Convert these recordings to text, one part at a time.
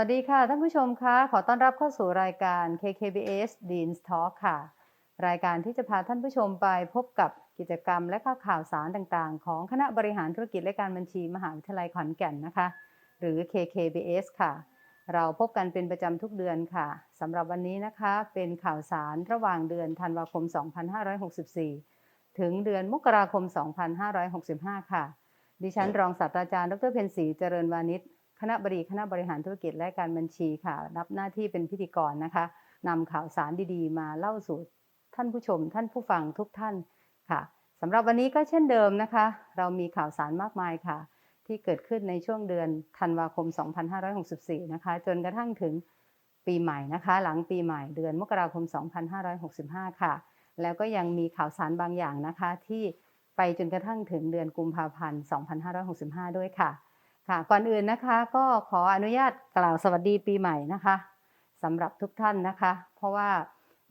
วัสดีค่ะ ท่านผู้ชมคะขอต้อนรับเข้าสู่รายการ KKBS Dean's Talk ค่ะ รายการที่จะพาท่านผู้ชมไปพบกับกิจกรรมและข่าวข่าวสารต่างๆ ของคณะบริหารธุรกิจและการบัญชีมหาวิทยาลัยขอนแก่นนะคะ หรือ KKBS ค่ะ เราพบกันเป็นประจำทุกเดือนค่ะสำหรับวันนี้นะคะเป็นข่าวสารระหว่างเดือนธันวาคม 2564 ถึงเดือนมกราคม 2565 ค่ะ ดิฉันรองศาสตราจารย์ ดรเพ็ญศรีเจริญวานิช คณะบดีคณะบริหารธุรกิจและการบัญชีค่ะ รับหน้าที่เป็นพิธีกรนะคะนำข่าวสารดีๆ มาเล่าสู่ท่านผู้ชม ท่านผู้ฟังทุกท่านค่ะสำหรับวันนี้ก็เช่นเดิมนะคะ เรามีข่าวสารมากมายค่ะ ที่เกิดขึ้นในช่วงเดือนธันวาคม 2564 นะคะ จนกระทั่งถึงปีใหม่นะคะ หลังปีใหม่เดือนมกราคม 2565 ค่ะ แล้วก็ยังมีข่าวสารบางอย่างนะคะที่ไปจนกระทั่งถึงเดือนกุมภาพันธ์ 2565 ด้วยค่ะ ค่ะก่อนอื่นนะคะก็ขออนุญาตกล่าวสวัสดีปีใหม่นะคะสำหรับทุกท่านนะคะ เพราะว่า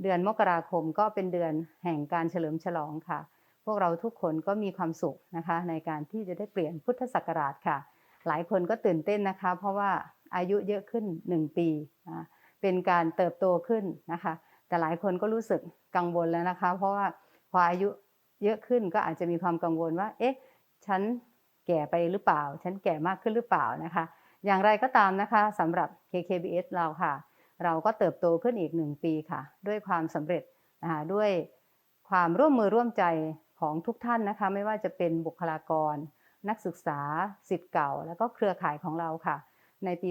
เดือนมกราคมก็เป็นเดือนแห่งการเฉลิมฉลองค่ะ พวกเราทุกคนก็มีความสุขนะคะ ในการที่จะได้เปลี่ยนพุทธศักราชค่ะ หลายคนก็ตื่นเต้นนะคะ เพราะว่าอายุเยอะขึ้น 1 ปีเป็นการเติบโตขึ้นนะคะ แต่หลายคนก็รู้สึกกังวลแล้วนะคะ เพราะว่าพออายุเยอะขึ้นก็อาจจะมีความกังวลว่า เอ๊ะ ฉัน แก่ไปหรือเปล่า ฉันแก่มากขึ้นหรือเปล่านะคะ อย่างไรก็ตามนะคะสำหรับ KKBS เราค่ะ เราก็เติบโตขึ้นอีกหนึ่งปีค่ะ ด้วยความสำเร็จนะคะด้วยความร่วมมือร่วมใจของทุกท่านนะคะ ไม่ว่าจะเป็นบุคลากร นักศึกษาสิทธิ์เก่า แล้วก็เครือข่ายของเราค่ะ ในปี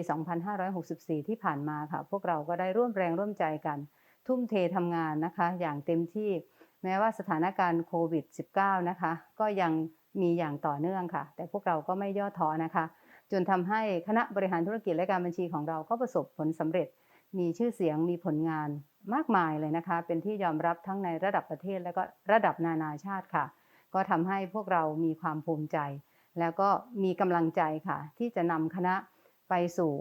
2564 ที่ผ่านมาค่ะ พวกเราก็ได้ร่วมแรงร่วมใจกัน ทุ่มเททำงานนะคะ อย่างเต็มที่แม้ว่าสถานการณ์โควิด -19 นะคะ ก็ยัง มีอย่างต่อเนื่องค่ะ แต่พวกเราก็ไม่ย่อท้อนะคะ จนทำให้คณะบริหารธุรกิจและการบัญชีของเราก็ประสบผลสำเร็จ มีชื่อเสียงมีผลงานมากมายเลยนะคะ เป็นที่ยอมรับทั้งในระดับประเทศและก็ระดับนานาชาติค่ะ ก็ทำให้พวกเรามีความภูมิใจ แล้วก็มีกำลังใจค่ะ ที่จะนำคณะไปสู่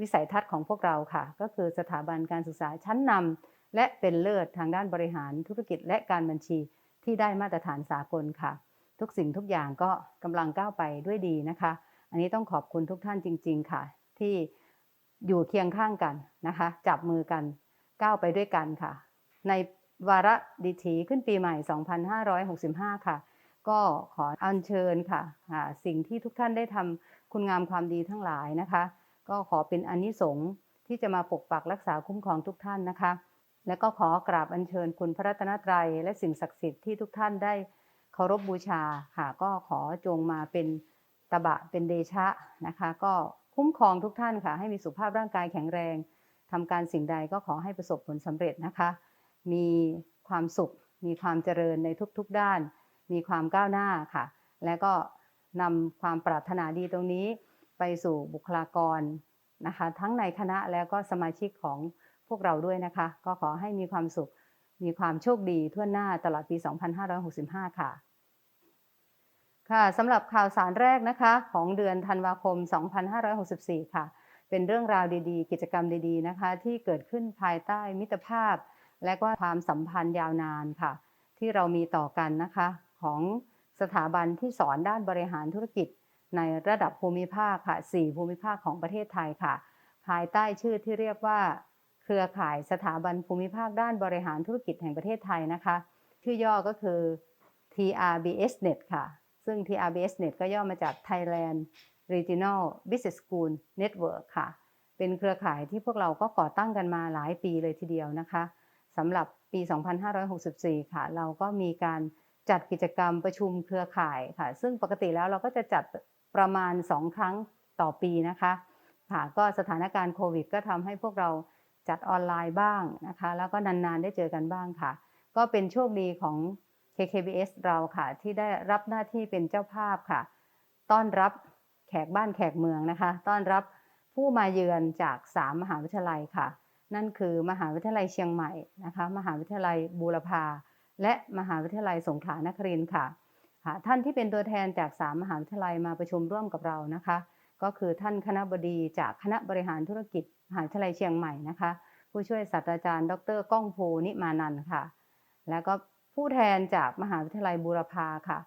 วิสัยทัศน์ของพวกเราค่ะ ก็คือสถาบันการศึกษาชั้นนำและเป็นเลิศทางด้านบริหารธุรกิจและการบัญชีที่ได้มาตรฐานสากลค่ะ ทุกสิ่งทุกอย่างก็กำลังก้าวไปด้วยดีนะคะ อันนี้ต้องขอบคุณทุกท่านจริง ๆ ค่ะ ที่อยู่เคียงข้างกันนะคะ จับมือกันก้าวไปด้วยกันค่ะ ในวาระดิถีขึ้นปีใหม่ 2565 ค่ะ ก็ขออัญเชิญค่ะ สิ่งที่ทุกท่านได้ทำคุณงามความดีทั้งหลายนะคะ ก็ขอเป็นอนนิสงส์ที่จะมาปกปักรักษาคุ้มครองทุกท่านนะคะ และก็ขอกราบอัญเชิญคุณพระรัตนตรัยและสิ่งศักดิ์สิทธิ์ที่ทุกท่านได้ เคารพบูชาค่ะก็ขอจงมาเป็นตบะเป็นเดชะนะคะ ก็คุ้มครองทุกท่านค่ะ ให้มีสุขภาพร่างกายแข็งแรงทำการสิ่งใดก็ขอให้ประสบผลสำเร็จนะคะ มีความสุข มีความเจริญในทุกๆด้าน มีความก้าวหน้าค่ะ และก็นำความปรารถนาดีตรงนี้ไปสู่บุคลากรนะคะ ทั้งในคณะแล้วก็สมาชิกของพวกเราด้วยนะคะ ก็ขอให้มีความสุขมีความโชคดีทั่วหน้าตลอดปี 2565 ค่ะ ค่ะสำหรับข่าวสารแรกนะคะของเดือนธันวาคม 2564 ค่ะ เป็นเรื่องราวดีๆ กิจกรรมดีๆนะคะ ที่เกิดขึ้นภายใต้มิตรภาพ และก็ความสัมพันธ์ยาวนานค่ะ ที่เรามีต่อกันนะคะ ของสถาบันที่สอนด้านบริหารธุรกิจ ในระดับภูมิภาคค่ะ 4 ภูมิภาคของประเทศไทยค่ะ ภายใต้ชื่อที่เรียกว่า เครือข่ายสถาบันภูมิภาคด้านบริหารธุรกิจแห่งประเทศไทยนะคะ ชื่อย่อก็คือ TRBSNet ค่ะ ซึ่ง TRBSNet ก็ย่อมาจาก Thailand Regional Business School Network ค่ะ เป็นเครือข่ายที่พวกเราก็ก่อตั้งกันมาหลายปีเลยทีเดียวนะคะสำหรับปี 2564 ค่ะ เราก็มีการจัดกิจกรรมประชุมเครือข่ายค่ะ ซึ่งปกติแล้วเราก็จะจัดประมาณ 2 ครั้งต่อปีนะคะค่ะก็สถานการณ์โควิด ก็ทำให้พวกเราจัดออนไลน์บ้างนะคะ แล้วก็นานๆได้เจอกันบ้างค่ะ ก็เป็นโชคดีของ KKBS เราค่ะที่ได้รับหน้าที่เป็นเจ้าภาพค่ะ ต้อนรับแขกบ้านแขกเมืองนะคะ ต้อนรับผู้มาเยือนจาก 3 มหาวิทยาลัยค่ะ นั่นคือมหาวิทยาลัยเชียงใหม่นะคะ มหาวิทยาลัยบูรพา และมหาวิทยาลัยสงขลานครินทร์ค่ะค่ะท่านที่เป็นตัวแทนจาก 3 มหาวิทยาลัยมาประชุมร่วมกับเรานะคะ ก็คือท่านคณะบดีจากคณะบริหารธุรกิจมหาวิทยาลัยเชียงใหม่นะคะ ผู้ช่วยศาสตราจารย์ ดรก้องภูนิมานันค่ะ แล้วก็ ผู้แทนจากมหาวิทยาลัยบูรพาค่ะ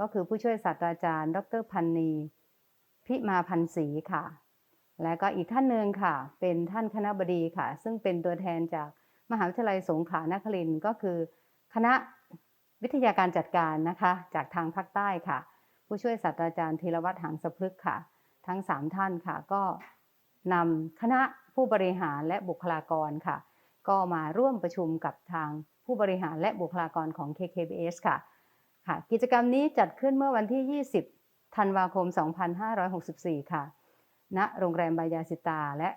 ก็คือผู้ช่วยศาสตราจารย์ ดรพันนีพิมาพันศรีค่ะ และก็อีกท่านหนึ่งค่ะ เป็นท่านคณะบดีค่ะ ซึ่งเป็นตัวแทนจากมหาวิทยาลัยสงขลานครินทร์ก็คือ คณะวิทยาการจัดการนะคะจากทางภาคใต้ค่ะ ผู้ช่วยศาสตราจารย์ธีรวัตรหางสะพฤกค่ะ ทั้ง 3 ท่านค่ะ ก็นำคณะผู้บริหารและบุคลากรค่ะ ก็มาร่วมประชุมกับทาง ผู้บริหารและบุคลากรของ KKBS ค่ะค่ะ กิจกรรมนี้จัดขึ้นเมื่อวันที่ 20 ธันวาคม 2564 ค่ะ ณ โรงแรมบายาสิตา และ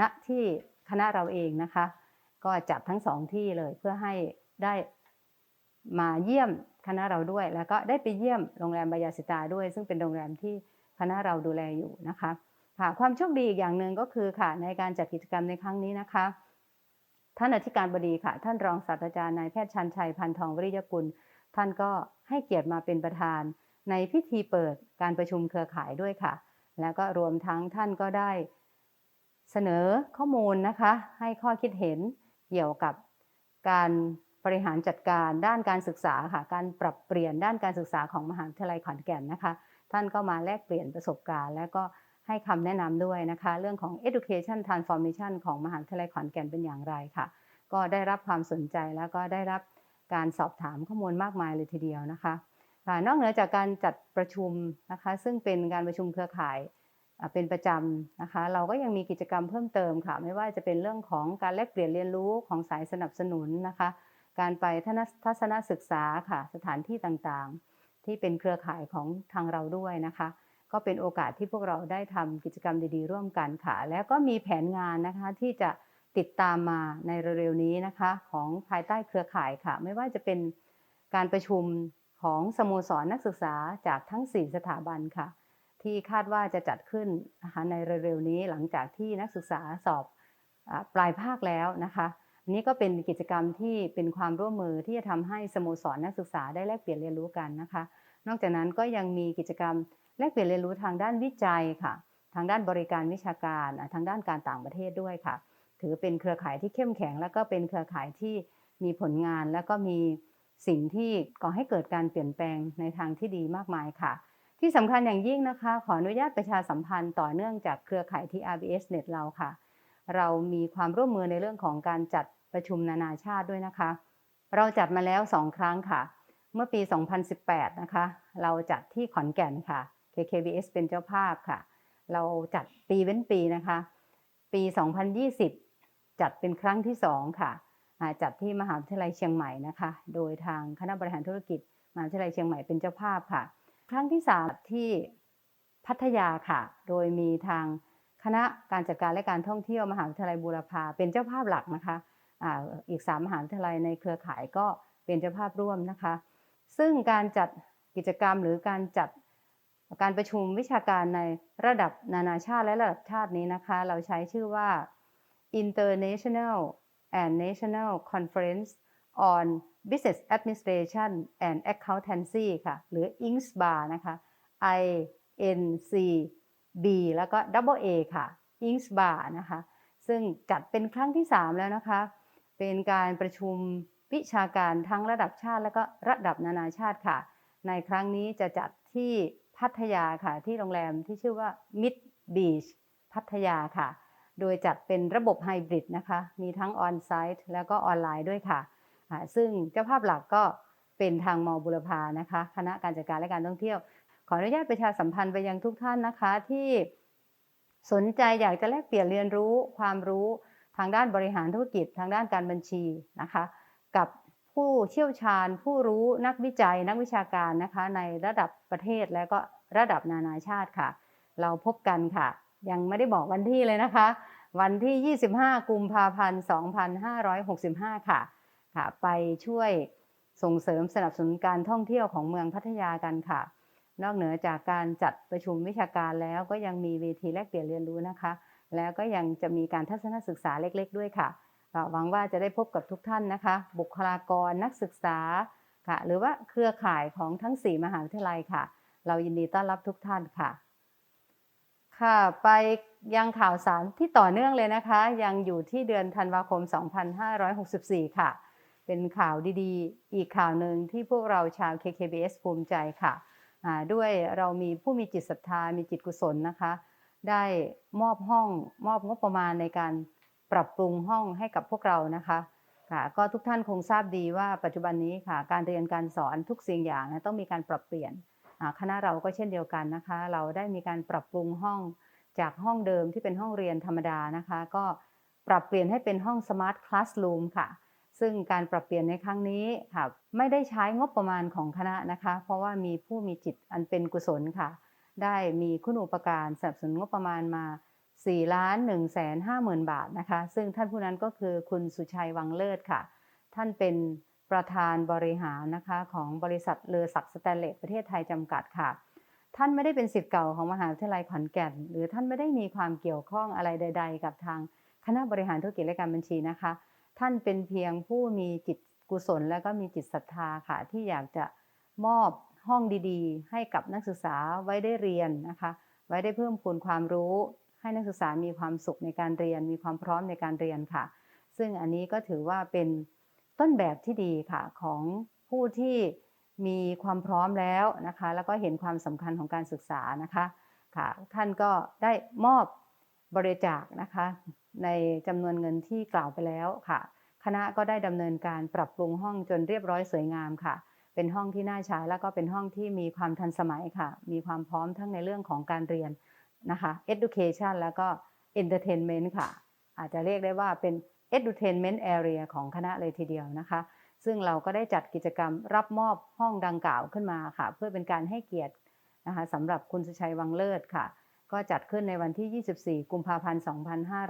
ณที่คณะเราเองนะคะ ก็จัดทั้งสองที่เลยเพื่อให้ได้มาเยี่ยมคณะเราด้วย แล้วก็ได้ไปเยี่ยมโรงแรมบายาสิตาด้วย ซึ่งเป็นโรงแรมที่คณะเราดูแลอยู่นะคะค่ะความโชคดีอีกอย่างหนึ่งก็คือค่ะในการจัดกิจกรรมในครั้งนี้นะคะ ท่านอธิการบดีค่ะ ท่านรองศาสตราจารย์นายแพทย์ชันชัยพันทองวริยกุล ท่านก็ให้เกียรติมาเป็นประธาน ในพิธีเปิดการประชุมเครือข่ายด้วยค่ะ แล้วก็รวมทั้งท่านก็ได้ เสนอข้อมูลนะคะ ให้ข้อคิดเห็นเกี่ยวกับการบริหารจัดการด้านการศึกษาค่ะ การปรับเปลี่ยนด้านการศึกษาของมหาวิทยาลัยขอนแก่นนะคะ ท่านก็มาแลกเปลี่ยนประสบการณ์ แล้วก็ ให้คำแนะนำด้วยนะคะ เรื่องของ education transformation ของมหาวิทยาลัยขอนแก่นเป็นอย่างไรค่ะ ก็ได้รับความสนใจแล้วก็ได้รับการสอบถามข้อมูลมากมายเลยทีเดียวนะคะนอกเหนือจากการจัดประชุมนะคะ ซึ่งเป็นการประชุมเครือข่ายเป็นประจำนะคะ เราก็ยังมีกิจกรรมเพิ่มเติมค่ะ ไม่ว่าจะเป็นเรื่องของการแลกเปลี่ยนเรียนรู้ของสายสนับสนุนนะคะ การไปทัทัศนศึกษาค่ะ สถานที่ต่างๆ ที่เป็นเครือข่ายของทางเราด้วยนะคะ ก็เป็นโอกาสที่พวกเราได้ทำกิจกรรมดีๆ ร่วมกันค่ะ แล้วก็มีแผนงานนะคะที่จะติดตามมาในเร็วๆนี้นะคะ ของภายใต้เครือข่ายค่ะ ไม่ว่าจะเป็นการประชุมของสโมสรนักศึกษาจากทั้ง 4 สถาบันค่ะ ที่คาดว่าจะจัดขึ้นนะคะในเร็วๆนี้หลังจากที่นักศึกษาสอบอปลายภาคแล้วนะคะอันนี้ก็เป็นกิจกรรมที่เป็นความร่วมมือที่จะทำให้สโมสรนักศึกษาได้แลกเปลี่ยนเรียนรู้กันนะคะ นอกจากนั้นก็ยังมีกิจกรรม แลกเปลี่ยนเรียนรู้ทางด้านวิจัยค่ะ ทางด้านบริการวิชาการอะทางด้านการต่างประเทศด้วยค่ะ ถือเป็นเครือข่ายที่เข้มแข็ง แล้วก็เป็นเครือข่ายที่มีผลงาน แล้วก็มีสิ่งที่ก่อให้เกิดการเปลี่ยนแปลงในทางที่ดีมากมายค่ะ ที่สำคัญอย่างยิ่งนะคะ ขออนุญาตประชาสัมพันธ์ต่อเนื่องจากเครือข่ายที่ RBS Net เราค่ะ เรามีความร่วมมือในเรื่องของการจัดประชุมนานาชาติด้วยนะคะ เราจัดมาแล้ว2ครั้งค่ะ เมื่อปี 2018 นะคะ เราจัดที่ขอนแก่นค่ะ KKBS เป็นเจ้าภาพค่ะ เราจัดปีเว้นปีนะคะ ปี 2020 จัดเป็นครั้งที่2ค่ะ จัดที่มหาวิทยาลัยเชียงใหม่นะคะ โดยทางคณะบริหารธุรกิจมหาวิทยาลัยเชียงใหม่เป็นเจ้าภาพค่ะ ครั้งที่3ที่พัทยาค่ะ โดยมีทางคณะการจัดการและการท่องเที่ยวมหาวิทยาลัยบูรพาเป็นเจ้าภาพหลักนะคะอ่าอีก3มหาวิทยาลัยในเครือข่ายก็เป็นเจ้าภาพร่วมนะคะ ซึ่งการจัดกิจกรรมหรือการจัด การประชุมวิชาการในระดับนานาชาติและระดับชาตินี้นะคะ เราใช้ชื่อว่า International and National Conference on Business Administration and Accountancy ค่ะ หรือ INSBA นะคะ I N C B แล้วก็ Double A ค่ะ INSBA นะคะ ซึ่งจัดเป็นครั้งที่ 3 แล้วนะคะ เป็นการประชุมวิชาการทั้งระดับชาติและก็ระดับนานาชาติค่ะ ในครั้งนี้จะจัดที่ พัทยาค่ะ ที่โรงแรมที่ชื่อว่า Mid Beach พัทยาค่ะ โดยจัดเป็นระบบไฮบริดนะคะ มีทั้งออนไซต์แล้วก็ออนไลน์ด้วยค่ะ ซึ่งเจ้าภาพหลักก็เป็นทางมอบุรพานะคะ คณะการจัดการและการท่องเที่ยว ขออนุญาตประชาสัมพันธ์ไปยังทุกท่านนะคะ ที่สนใจอยากจะแลกเปลี่ยนเรียนรู้ความรู้ทางด้านบริหารธุรกิจทางด้านการบัญชีนะคะ กับ ผู้เชี่ยวชาญ ผู้รู้นักวิจัยนักวิชาการนะคะในระดับประเทศและก็ระดับนานาชาติค่ะ เราพบกันค่ะ ยังไม่ได้บอกวันที่เลยนะคะ วันที่ 25 กุมภาพันธ์ 2565 ค่ะค่ะ ไปช่วยส่งเสริมสนับสนุนการท่องเที่ยวของเมืองพัทยากันค่ะ นอกเหนือจากการจัดประชุมวิชาการแล้วก็ยังมีเวทีแลกเปลี่ยนเรียนรู้นะคะ แล้วก็ยังจะมีการทัศนศึกษาเล็ก ๆ ด้วยค่ะ หวังว่าจะได้พบกับทุกท่านนะคะ บุคลากรนักศึกษาค่ะ หรือว่าเครือข่ายของทั้ง 4 มหาวิทยาลัยค่ะ เรายินดีต้อนรับทุกท่านค่ะ ค่ะไปยังข่าวสารที่ต่อเนื่องเลยนะคะ ยังอยู่ที่เดือนธันวาคม 2564 ค่ะ เป็นข่าวดีๆ อีกข่าวหนึ่งที่พวกเราชาว KKBS ภูมิใจค่ะด้วยเรามีผู้มีจิตศรัทธามีจิตกุศลนะคะ ได้มอบห้องมอบงบประมาณในการ ปรับปรุงห้องให้กับพวกเรานะคะค่ะก็ทุกท่านคงทราบดีว่าปัจจุบันนี้ค่ะ การเรียนการสอนทุกสิ่งอย่างนะต้องมีการปรับเปลี่ยนคณะเราก็เช่นเดียวกันนะคะ เราได้มีการปรับปรุงห้องจากห้องเดิมที่เป็นห้องเรียนธรรมดานะคะ ก็ปรับเปลี่ยนให้เป็นห้อง Smart Classroom ค่ะ ซึ่งการปรับเปลี่ยนในครั้งนี้ค่ะไม่ได้ใช้งบประมาณของคณะนะคะ เพราะว่ามีผู้มีจิตอันเป็นกุศลค่ะ ได้มีคุณอุปการสนับสนุนงบประมาณมา 4ล้าน1แสน5หมื่นบาทนะคะ ซึ่งท่านผู้นั้นก็คือคุณสุชัยวังเลิศค่ะ ท่านเป็นประธานบริหารนะคะของบริษัทเลอศักดิ์สแตนเลสประเทศไทยจำกัดค่ะ ท่านไม่ได้เป็นศิษย์เก่าของมหาวิทยาลัยขอนแก่น หรือท่านไม่ได้มีความเกี่ยวข้องอะไรใด ๆ กับทางคณะบริหารธุรกิจและการบัญชีนะคะ ท่านเป็นเพียงผู้มีจิตกุศลและก็มีจิตศรัทธาค่ะ ที่อยากจะมอบห้องดีๆ ให้กับนักศึกษาไว้ได้เรียนนะคะ ไว้ได้เพิ่มพูนความรู้ ให้นักศึกษามีความสุขในการเรียน มีความพร้อมในการเรียนค่ะ ซึ่งอันนี้ก็ถือว่าเป็นต้นแบบที่ดีค่ะของผู้ที่มีความพร้อมแล้วนะคะ แล้วก็เห็นความสำคัญของการศึกษานะคะค่ะ ท่านก็ได้มอบบริจาคนะคะ ในจำนวนเงินที่กล่าวไปแล้วค่ะ คณะก็ได้ดำเนินการปรับปรุงห้องจนเรียบร้อยสวยงามค่ะ เป็นห้องที่น่าใช้แล้วก็เป็นห้องที่มีความทันสมัยค่ะ มีความพร้อมทั้งในเรื่องของการเรียน นะคะ education แล้วก็ entertainment ค่ะ อาจจะเรียกได้ว่าเป็น edutainment area ของคณะเลยทีเดียวนะคะ ซึ่งเราก็ได้จัดกิจกรรมรับมอบห้องดังกล่าวขึ้นมาค่ะ เพื่อเป็นการให้เกียรตินะคะสำหรับคุณสุชัยวังเลิศค่ะ ก็จัดขึ้นในวันที่ 24 กุมภาพันธ์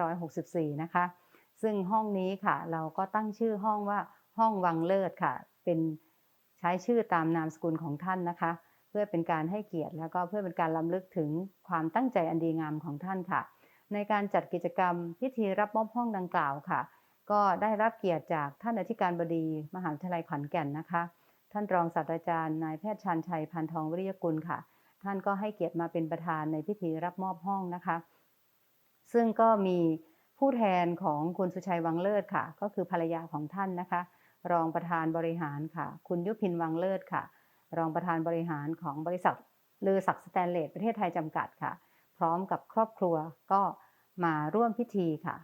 2564 นะคะ ซึ่งห้องนี้ค่ะ เราก็ตั้งชื่อห้องว่าห้องวังเลิศค่ะ เป็นใช้ชื่อตามนามสกุลของท่านนะคะ เพื่อเป็นการให้เกียรติ แล้วก็เพื่อเป็นการล้ำลึกถึงความตั้งใจอันดีงามของท่านค่ะ ในการจัดกิจกรรมพิธีรับมอบห้องดังกล่าวค่ะ ก็ได้รับเกียรติจากท่านอธิการบดีมหาวิทยาลัยขอนแก่นนะคะ ท่านรองศาสตราจารย์นายแพทย์ชันชัยพันทองวิริยกุลค่ะ ท่านก็ให้เกียรติมาเป็นประธานในพิธีรับมอบห้องนะคะ ซึ่งก็มีผู้แทนของคุณสุชัยวังเลิศค่ะ ก็คือภรรยาของท่านนะคะ รองประธานบริหารค่ะ คุณยุพินวังเลิศค่ะ รองประธานบริหารของบริษัทลือศักดิ์สแตนเลสประเทศไทยจำกัดค่ะ พร้อมกับครอบครัวก็มาร่วมพิธีค่ะ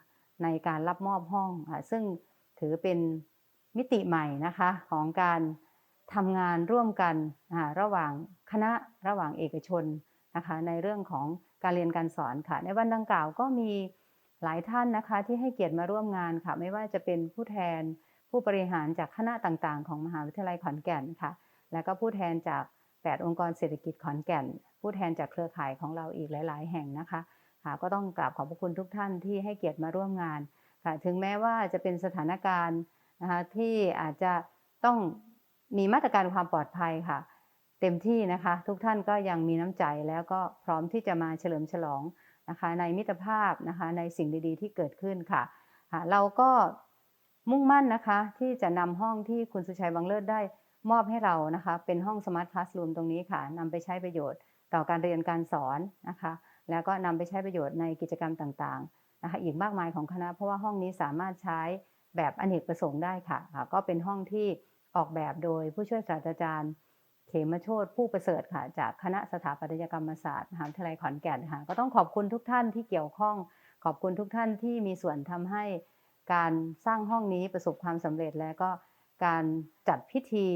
ในการรับมอบห้องค่ะซึ่งถือเป็นมิติใหม่นะคะของการทำงานร่วมกันอ่าระหว่างคณะระหว่างเอกชนนะคะในเรื่องของการเรียนการสอนค่ะ ในวันดังกล่าวก็มีหลายท่านนะคะที่ให้เกียรติมาร่วมงานค่ะ ไม่ว่าจะเป็นผู้แทนผู้บริหารจากคณะต่างๆ ของมหาวิทยาลัยขอนแก่นค่ะ แล้วก็ผู้แทนจาก 8 องค์กรเศรษฐกิจขอนแก่น ผู้แทนจากเครือข่ายของเราอีกหลาย ๆ แห่งนะคะค่ะก็ต้องกราบขอบพระคุณทุกท่านที่ให้เกียรติมาร่วมงานค่ะถึงแม้ว่าจะเป็นสถานการณ์นะคะที่อาจจะต้องมีมาตรการความปลอดภัยค่ะ เต็มที่นะคะ ทุกท่านก็ยังมีน้ำใจแล้วก็พร้อมที่จะมาเฉลิมฉลองนะคะในมิตรภาพนะคะในสิ่งดีๆ ที่เกิดขึ้นค่ะเราก็มุ่งมั่นนะคะที่จะนำห้องที่คุณสุชัยวังเลิศได้ มอบให้เรานะคะเป็นห้องสมาร์ทคลาส o ูมตรงนี้ค่ะนำไปใช้ประโยชน์ต่อการเรียนการสอนนะคะ แล้วก็นำไปใช้ประโยชน์ในกิจกรรมต่างๆนะคะอีกมากมายของคณะเพราะว่าห้องนี้สามารถใช้แบบอเนกประสงค์ได้ค่ะก็เป็นห้องที่ออกแบบโดยผู้ช่วยศาสตราจารย์เขมโชตผู้ประเสริฐค่ะ จากคณะสถาปัตยกรรมศาสตร์มหาวิทยาลัยขอนแก่นค่ะก็ต้องขอบคุณทุกท่านที่เกี่ยวข้อง ขอบคุณทุกท่านที่มีส่วนทำให้การสร้างห้องนี้ประสบความสำเร็จและก็การจัดพิธี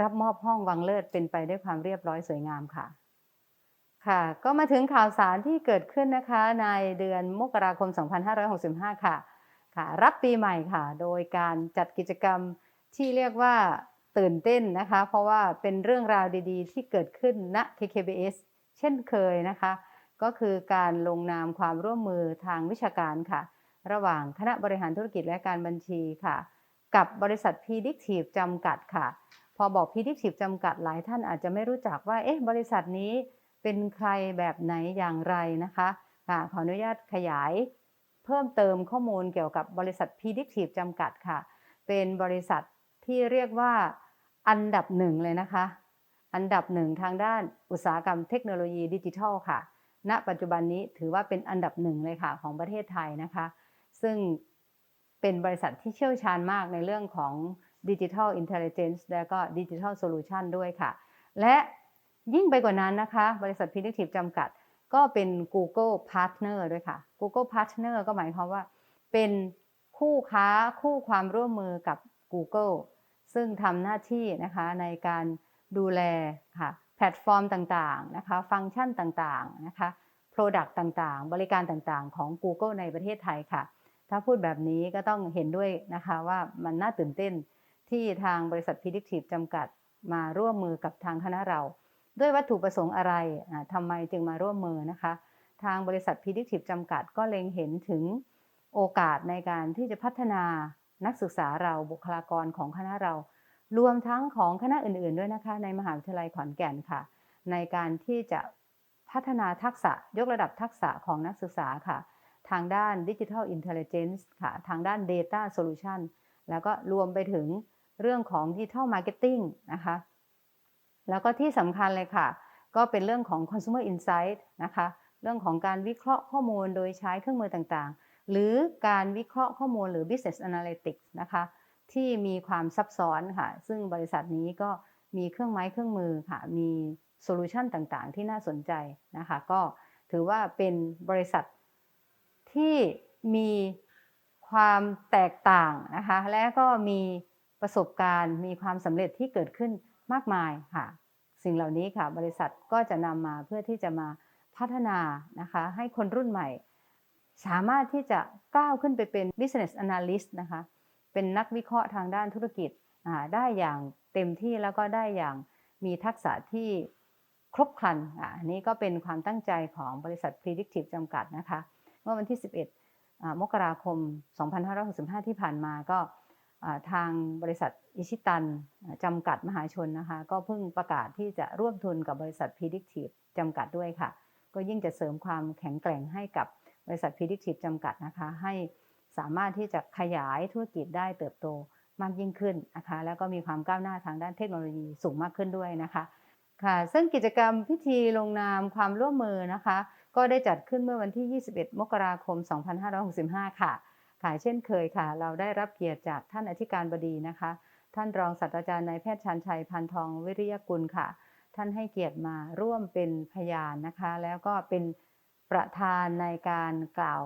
รับมอบห้องวังเลิศเป็นไปด้วยความเรียบร้อยสวยงามค่ะ ค่ะ ก็มาถึงข่าวสารที่เกิดขึ้นนะคะ ในเดือนมกราคม 2565 ค่ะ ค่ะ รับปีใหม่ค่ะ โดยการจัดกิจกรรมที่เรียกว่าตื่นเต้นนะคะ เพราะว่าเป็นเรื่องราวดีๆ ที่เกิดขึ้นณ KKBS เช่นเคยนะคะ ก็คือการลงนามความร่วมมือทางวิชาการค่ะ ระหว่างคณะบริหารธุรกิจและการบัญชีค่ะ กับบริษัท Predictive จำกัดค่ะ พอบอก Predictive จำกัดหลายท่านอาจจะไม่รู้จักว่าเอ๊ะบริษัทนี้เป็นใครแบบไหนอย่างไรนะคะค่ะขออนุญาตขยายเพิ่มเติมข้อมูลเกี่ยวกับบริษัท Predictive จำกัดค่ะ เป็นบริษัทที่เรียกว่าอันดับหนึ่งเลยนะคะ อันดับหนึ่งทางด้านอุตสาหกรรมเทคโนโลยีดิจิทัลค่ะ ณ ปัจจุบันนี้ถือว่าเป็นอันดับหนึ่งเลยค่ะของประเทศไทยนะคะ ซึ่งเป็นบริษัทที่เชี่ยวชาญมากในเรื่องของ ดิจิทัลอินเทลเจนซ์และก็ดิจิทัลโซลูชันด้วยค่ะ และยิ่งไปกว่านั้นนะคะ บริษัท Predictive จำกัด ก็เป็น Google Partner ด้วยค่ะ Google Partner ก็หมายความว่า เป็นคู่ค้าคู่ความร่วมมือกับ Google ซึ่งทำหน้าที่นะคะในการดูแลค่ะแพลตฟอร์มต่างๆนะคะ ฟังก์ชันต่างๆนะคะ Product ต่างๆ บริการต่างๆ ของ Google ในประเทศไทยค่ะ ถ้าพูดแบบนี้ก็ต้องเห็นด้วยนะคะว่ามันน่าตื่นเต้น ที่ทางบริษัท Predictive จำกัดมาร่วมมือกับทางคณะเรา ด้วยวัตถุประสงค์อะไรอ่าทำไมจึงมาร่วมมือนะคะ ทางบริษัท Predictive จำกัดก็เล็งเห็นถึงโอกาสในการที่จะพัฒนานักศึกษาเราบุคลากรของคณะเรา รวมทั้งของคณะอื่นๆด้วยนะคะ ในมหาวิทยาลัยขอนแก่นค่ะ ในการที่จะพัฒนาทักษะยกระดับทักษะของนักศึกษาค่ะ ทางด้าน Digital Intelligence ค่ะ ทางด้าน Data Solution แล้วก็รวมไปถึง เรื่องของ Digital Marketing นะคะ แล้วก็ที่สำคัญเลยค่ะ ก็เป็นเรื่องของ consumer insight นะคะ เรื่องของการวิเคราะห์ข้อมูลโดยใช้เครื่องมือต่างๆ หรือการวิเคราะห์ข้อมูลหรือ business analytics นะคะ ที่มีความซับซ้อนค่ะ ซึ่งบริษัทนี้ก็มีเครื่องไม้เครื่องมือค่ะ มีโซลูชันต่างๆ ที่น่าสนใจนะคะ ก็ถือว่าเป็นบริษัทที่มีความแตกต่างนะคะ และก็มี ประสบการณ์มีความสำเร็จที่เกิดขึ้นมากมายค่ะ สิ่งเหล่านี้ค่ะ บริษัทก็จะนำมาเพื่อที่จะมาพัฒนานะคะ ให้คนรุ่นใหม่ สามารถที่จะก้าวขึ้นไปเป็น business analyst นะคะ เป็นนักวิเคราะห์ทางด้านธุรกิจอ่าได้อย่างเต็มที่แล้วก็ได้อย่างมีทักษะที่ครบครันอันนี้ก็เป็นความตั้งใจของบริษัท Predictive จำกัดนะคะ เมื่อวันที่ 11อ่ามกราคม 2565 ที่ผ่านมาก็ ทางบริษัทอิชิตันจำกัดมหาชนนะคะ ก็เพิ่งประกาศที่จะร่วมทุนกับบริษัท Predictive จำกัดด้วยค่ะ ก็ยิ่งจะเสริมความแข็งแกร่งให้กับบริษัท Predictive จำกัดนะคะ ให้สามารถที่จะขยายธุรกิจได้เติบโตมากยิ่งขึ้นนะคะ แล้วก็มีความก้าวหน้าทางด้านเทคโนโลยีสูงมากขึ้นด้วยนะคะค่ะ ซึ่งกิจกรรมพิธีลงนามความร่วมมือนะคะ ก็ได้จัดขึ้นเมื่อวันที่ 21 มกราคม 2565 ค่ะ ค่ะเช่นเคยค่ะ เราได้รับเกียรติจากท่านอธิการบดีนะคะ ท่านรองศาสตราจารย์นายแพทย์ชันชัยพันทองวิริยกุลค่ะ ท่านให้เกียรติมาร่วมเป็นพยานนะคะ แล้วก็เป็นประธานในการกล่าว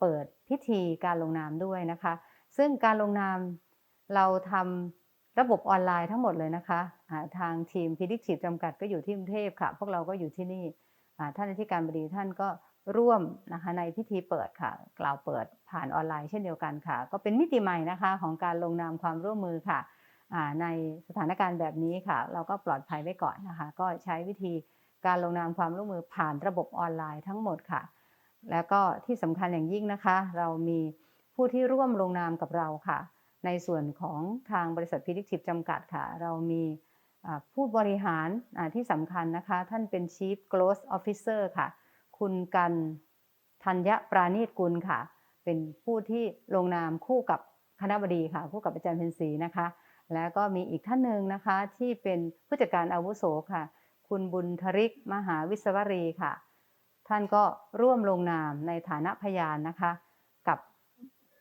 เปิดพิธีการลงนามด้วยนะคะ ซึ่งการลงนามเราทำระบบออนไลน์ทั้งหมดเลยนะคะอ่าทางทีม Predictive จำกัดก็อยู่ที่กรุงเทพค่ะ พวกเราก็อยู่ที่นี่ท่านอธิการบดีท่านก็ ร่วมนะคะในพิธีเปิดค่ะ กล่าวเปิดผ่านออนไลน์เช่นเดียวกันค่ะ ก็เป็นมิติใหม่นะคะของการลงนามความร่วมมือค่ะในสถานการณ์แบบนี้ค่ะ เราก็ปลอดภัยไว้ก่อนนะคะ ก็ใช้วิธีการลงนามความร่วมมือผ่านระบบออนไลน์ทั้งหมดค่ะ แล้วก็ที่สำคัญอย่างยิ่งนะคะ เรามีผู้ที่ร่วมลงนามกับเราค่ะ ในส่วนของทางบริษัท Predictive จำกัดค่ะ เรามีผู้บริหารที่สำคัญนะคะ ท่านเป็น Chief Growth Officer ค่ะ คุณกันธัญปราณีตกุลค่ะ เป็นผู้ที่ลงนามคู่กับคณะบดีค่ะ คู่กับอาจารย์เพ็ญศรีนะคะ แล้วก็มีอีกท่านหนึ่งนะคะที่เป็นผู้จัดการอาวุโสค่ะ คุณบุญทริกมหาวิศวรีค่ะ ท่านก็ร่วมลงนามในฐานะพยานนะคะ กับ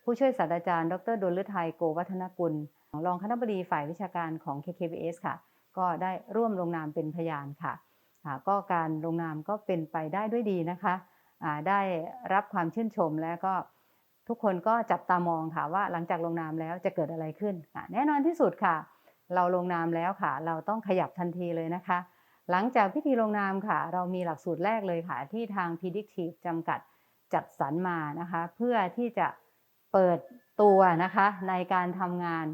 ผู้ช่วยศาสตราจารย์ ดรดลฤทัยโกวัฒนกุลรองคณะบดีฝ่ายวิชาการของ KKBS ค่ะ ก็ได้ร่วมลงนามเป็นพยานค่ะ ก็การลงนามก็เป็นไปได้ด้วยดีนะคะได้รับความชื่นชมแล้วก็ทุกคนก็จับตามองค่ะว่าหลังจากลงนามแล้วจะเกิดอะไรขึ้นแน่นอนที่สุดค่ะ เราลงนามแล้วค่ะ เราต้องขยับทันทีเลยนะคะ หลังจากพิธีลงนามค่ะ เรามีหลักสูตรแรกเลยค่ะ ที่ทาง Predictive จำกัดจัดสรรมานะคะ เพื่อที่จะเปิดตัวนะคะในการทำงาน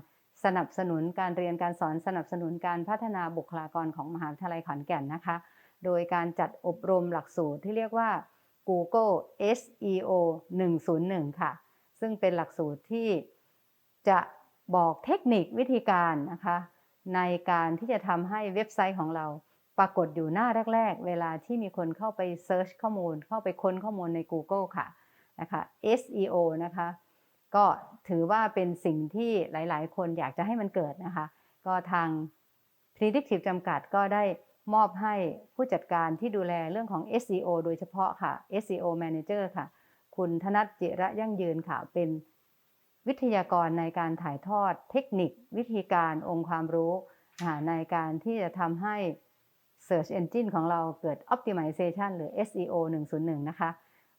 สนับสนุนการเรียนการสอนสนับสนุนการพัฒนาบุคลากรของมหาวิทยาลัยขอนแก่นนะคะ โดยการจัดอบรมหลักสูตรที่เรียกว่า Google SEO 101 ค่ะ ซึ่งเป็นหลักสูตรที่จะบอกเทคนิควิธีการนะคะ ในการที่จะทำให้เว็บไซต์ของเราปรากฏอยู่หน้าแรก ๆ เวลาที่มีคนเข้าไปเซิร์ชข้อมูล เข้าไปค้นข้อมูลใน Google ค่ะนะคะ SEO นะคะ ก็ถือว่าเป็นสิ่งที่หลาย ๆ คนอยากจะให้มันเกิดนะคะ ก็ทาง Predictive จำกัดก็ได้มอบให้ผู้จัดการที่ดูแลเรื่องของ SEO โดยเฉพาะค่ะ SEO Manager ค่ะ คุณธนัทจิระยั่งยืนค่ะ เป็นวิทยากรในการถ่ายทอดเทคนิค วิธีการองค์ความรู้ในการที่จะทำให้ Search Engine ของเราเกิด Optimization หรือ SEO 101 นะคะ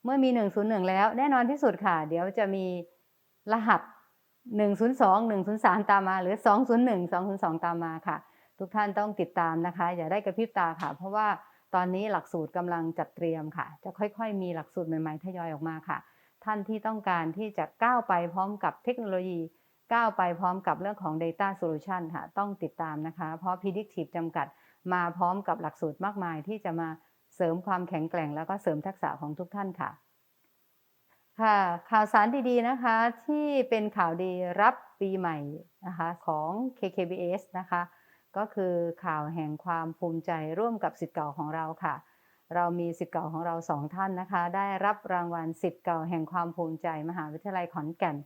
เมื่อมี 101 แล้วแน่นอนที่สุดค่ะ เดี๋ยวจะมี รหัส 102 103 ตามมา หรือ 201 202 ตามมาค่ะ ทุกท่านต้องติดตามนะคะ อย่าได้กระพริบตาค่ะ เพราะว่าตอนนี้หลักสูตรกำลังจัดเตรียมค่ะ จะค่อยๆ มีหลักสูตรใหม่ๆทยอยออกมาค่ะ ท่านที่ต้องการที่จะก้าวไปพร้อมกับเทคโนโลยีก้าวไปพร้อมกับเรื่องของ Data Solution ค่ะ ต้องติดตามนะคะ เพราะ Predictive จำกัดมาพร้อมกับหลักสูตรมากมายที่จะมาเสริมความแข็งแกร่ง แล้วก็เสริมทักษะของทุกท่านค่ะ ค่ะข่าวสารดีๆนะคะที่เป็นข่าวดีรับปีใหม่นะคะของ KKBS นะคะก็คือข่าวแห่งความภูมิใจร่วมกับสิทธิ์เก่าของเราค่ะ เรามีสิทธิ์เก่าของเราสองท่านนะคะ ได้รับรางวัลสิทธิ์เก่าแห่งความภูมิใจ มหาวิทยาลัยขอนแก่น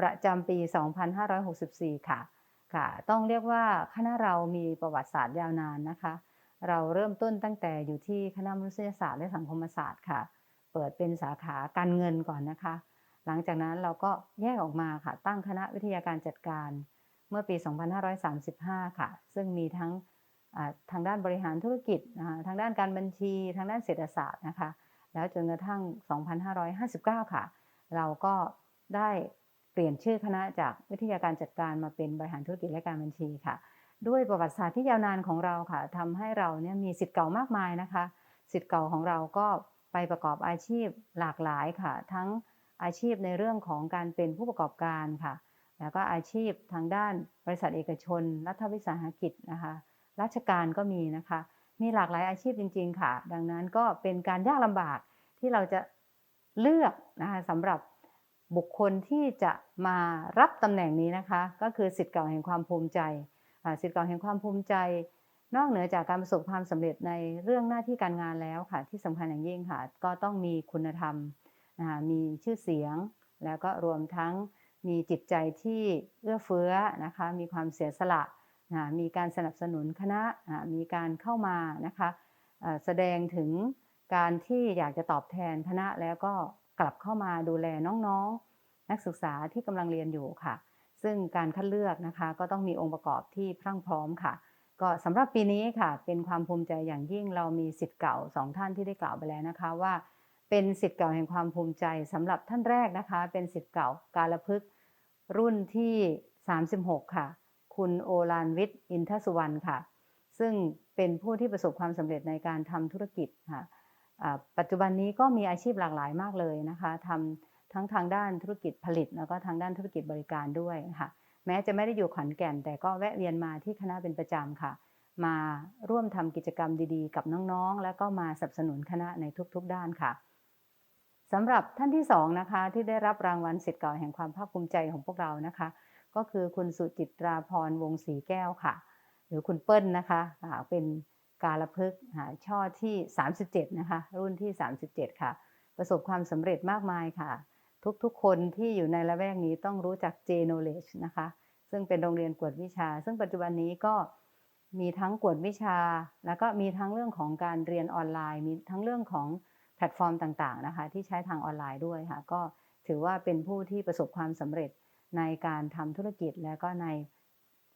ประจำปี 2564 ค่ะค่ะ ต้องเรียกว่าคณะเรามีประวัติศาสตร์ยาวนานนะคะ เราเริ่มต้นตั้งแต่อยู่ที่คณะมนุษยศาสตร์และสังคมศาสตร์ค่ะ เปิดเป็นสาขาการเงินก่อนนะคะ หลังจากนั้นเราก็แยกออกมาค่ะตั้งคณะวิทยาการจัดการเมื่อปี 2535 ค่ะ ซึ่งมีทั้งทางด้านบริหารธุรกิจนะคะทางด้านการบัญชี ทางด้านเศรษฐศาสตร์นะคะ แล้วจนกระทั่ง 2559 ค่ะ เราก็ได้เปลี่ยนชื่อคณะจากวิทยาการจัดการมาเป็นบริหารธุรกิจและการบัญชีค่ะ ด้วยประวัติศาสตร์ที่ยาวนานของเราค่ะทำให้เราเนี่ยมีสิทธิ์เก่ามากมายนะคะ สิทธิ์เก่าของเราก็ ไปประกอบอาชีพหลากหลายค่ะ ทั้งอาชีพในเรื่องของการเป็นผู้ประกอบการค่ะ แล้วก็อาชีพทางด้านบริษัทเอกชน รัฐวิสาหกิจนะคะ ราชการก็มีนะคะ มีหลากหลายอาชีพจริง ๆ ค่ะ ดังนั้นก็เป็นการยากลำบากที่เราจะเลือกนะคะสำหรับบุคคลที่จะมารับตำแหน่งนี้นะคะ ก็คือสิทธิ์เก่าแห่งความภูมิใจสิทธิ์เก่าแห่งความภูมิใจ นอกเหนือจากการประสบความสำเร็จในเรื่องหน้าที่การงานแล้วค่ะ ที่สำคัญอย่างยิ่งค่ะ ก็ต้องมีคุณธรรมนะคะมีชื่อเสียง แล้วก็รวมทั้งมีจิตใจที่เอื้อเฟื้อนะคะ มีความเสียสละนะมีการสนับสนุนคณะนะมีการเข้ามานะคะแสดงถึงการที่อยากจะตอบแทนคณะแล้วก็กลับเข้ามาดูแลน้องๆนักศึกษาที่กำลังเรียนอยู่ค่ะ ซึ่งการคัดเลือกนะคะก็ต้องมีองค์ประกอบที่พรั่งพร้อมค่ะ ก็สำหรับปีนี้ค่ะ เป็นความภูมิใจอย่างยิ่งเรามีสิทธิ์เก่าสองท่านที่ได้กล่าวไปแล้วนะคะว่า เป็นสิทธิ์เก่าแห่งความภูมิใจสำหรับท่านแรกนะคะ เป็นสิทธิ์เก่าการละพึกรุ่นที่ 36 ค่ะ คุณโอลานวิทย์อินทสุวรรณค่ะ ซึ่งเป็นผู้ที่ประสบความสำเร็จในการทำธุรกิจค่ะปัจจุบันนี้ก็มีอาชีพหลากหลายมากเลยนะคะทำทั้งทางด้านธุรกิจผลิตแล้วก็ทางด้านธุรกิจบริการด้วยค่ะ แม้จะไม่ได้อยู่ขอนแก่น แต่ก็แวะเวียนมาที่คณะเป็นประจำค่ะ มาร่วมทำกิจกรรมดีๆ กับน้องๆ แล้วก็มาสนับสนุนคณะในทุกๆด้านค่ะสำหรับท่านที่สองนะคะที่ได้รับรางวัลสิทธิ์เก่าแห่งความภาคภูมิใจของพวกเรานะคะ ก็คือคุณสุจิตราพรวงศรีแก้วค่ะ หรือคุณเปิ้ลนะคะเป็นการละพึกช่อที่ 37 นะคะ รุ่นที่ 37 ค่ะ ประสบความสำเร็จมากมายค่ะ ทุกๆ คนที่อยู่ในละแวกนี้ต้องรู้จัก J Knowledge นะคะ ซึ่งเป็นโรงเรียนกวดวิชา ซึ่งปัจจุบันนี้ก็มีทั้งกวดวิชา แล้วก็มีทั้งเรื่องของการเรียนออนไลน์ มีทั้งเรื่องของแพลตฟอร์มต่างๆนะคะ ที่ใช้ทางออนไลน์ด้วยค่ะ ก็ถือว่าเป็นผู้ที่ประสบความสำเร็จในการทำธุรกิจและก็ใน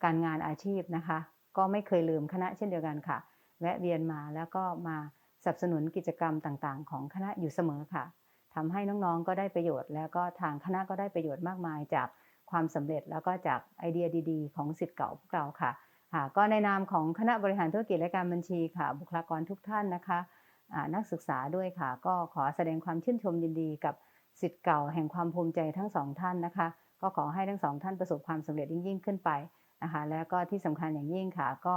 การงานอาชีพนะคะ ก็ไม่เคยลืมคณะเช่นเดียวกันค่ะ แวะเวียนมาแล้วก็มาสนับสนุนกิจกรรมต่างๆ ของคณะอยู่เสมอค่ะ ทำให้น้องๆก็ได้ประโยชน์ แล้วก็ทางคณะก็ได้ประโยชน์มากมายจากความสำเร็จแล้วก็จากไอเดียดีๆ ของสิทธิ์เก่าพวกเราค่ะค่ะก็ในนามของคณะบริหารธุรกิจและการบัญชีค่ะ บุคลากรทุกท่านนะคะนักศึกษาด้วยค่ะ ก็ขอแสดงความชื่นชมยินดีกับสิทธิ์เก่าแห่งความภูมิใจทั้งสองท่านนะคะ ก็ขอให้ทั้งสองท่านประสบความสำเร็จยิ่งขึ้นไปนะคะ แล้วก็ที่สำคัญอย่างยิ่งค่ะ ก็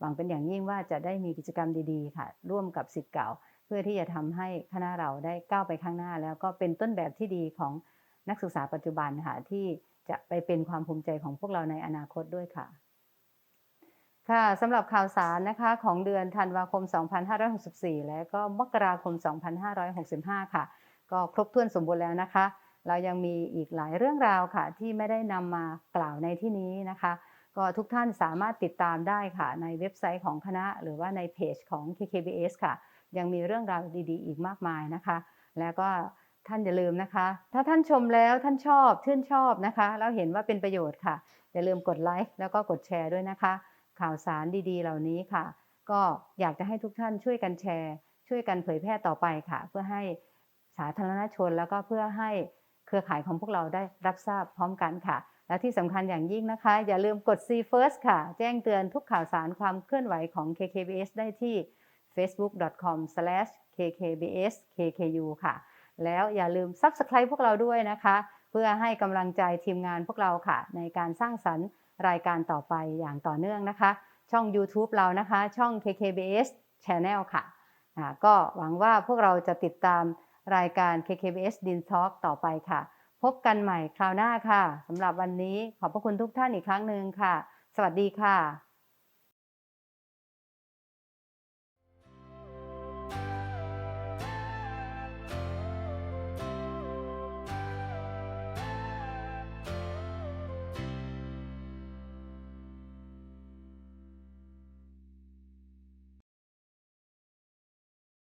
หวังเป็นอย่างยิ่งว่าจะได้มีกิจกรรมดีๆ ค่ะ ร่วมกับสิทธิ์เก่า พื่อที่จะทำให้คณะเราได้ก้าวไปข้างหน้า แล้วก็เป็นต้นแบบที่ดีของนักศึกษาปัจจุบันค่ะที่จะไปเป็นความภูมิใจของพวกเราในอนาคตด้วยค่ะ ค่ะสำหรับข่าวสารนะคะของเดือนธันวาคม 2564 และก็มกราคม 2565 ค่ะ ก็ครบถ้วนสมบูรณ์แล้วนะคะ เรายังมีอีกหลายเรื่องราวค่ะ ที่ไม่ได้นำมากล่าวในที่นี้นะคะ ก็ทุกท่านสามารถติดตามได้ค่ะ ในเว็บไซต์ของคณะ หรือว่าในเพจของ KKBS ค่ะ ยังมีเรื่องราวดีๆ อีกมากมายนะคะ แล้วก็ท่านอย่าลืมนะคะ ถ้าท่านชมแล้วท่านชอบชื่นชอบนะคะ แล้วเห็นว่าเป็นประโยชน์ค่ะ อย่าลืมกดไลค์แล้วก็กดแชร์ด้วยนะคะ ข่าวสารดีๆ เหล่านี้ค่ะ ก็อยากจะให้ทุกท่านช่วยกันแชร์ ช่วยกันเผยแพร่ต่อไปค่ะ เพื่อให้สาธารณชนแล้วก็เพื่อให้เครือข่ายของพวกเราได้รับทราบพร้อมกันค่ะ และที่สำคัญอย่างยิ่งนะคะ อย่าลืมกด See First ค่ะ แจ้งเตือนทุกข่าวสารความเคลื่อนไหวของ KKBS ได้ที่ facebook.com/kkbskku ค่ะ แล้วอย่าลืม Subscribe พวกเราด้วยนะคะ เพื่อให้กำลังใจทีมงานพวกเราค่ะ ในการสร้างสรรค์รายการต่อไปอย่างต่อเนื่องนะคะ ช่อง YouTube เรานะคะ ช่อง KKBS Channel ค่ะก็หวังว่าพวกเราจะติดตามรายการ KKBS Din Talk ต่อไปค่ะ พบกันใหม่คราวหน้าค่ะสำหรับวันนี้ขอบพระคุณทุกท่านอีกครั้งหนึ่งค่ะ สวัสดีค่ะ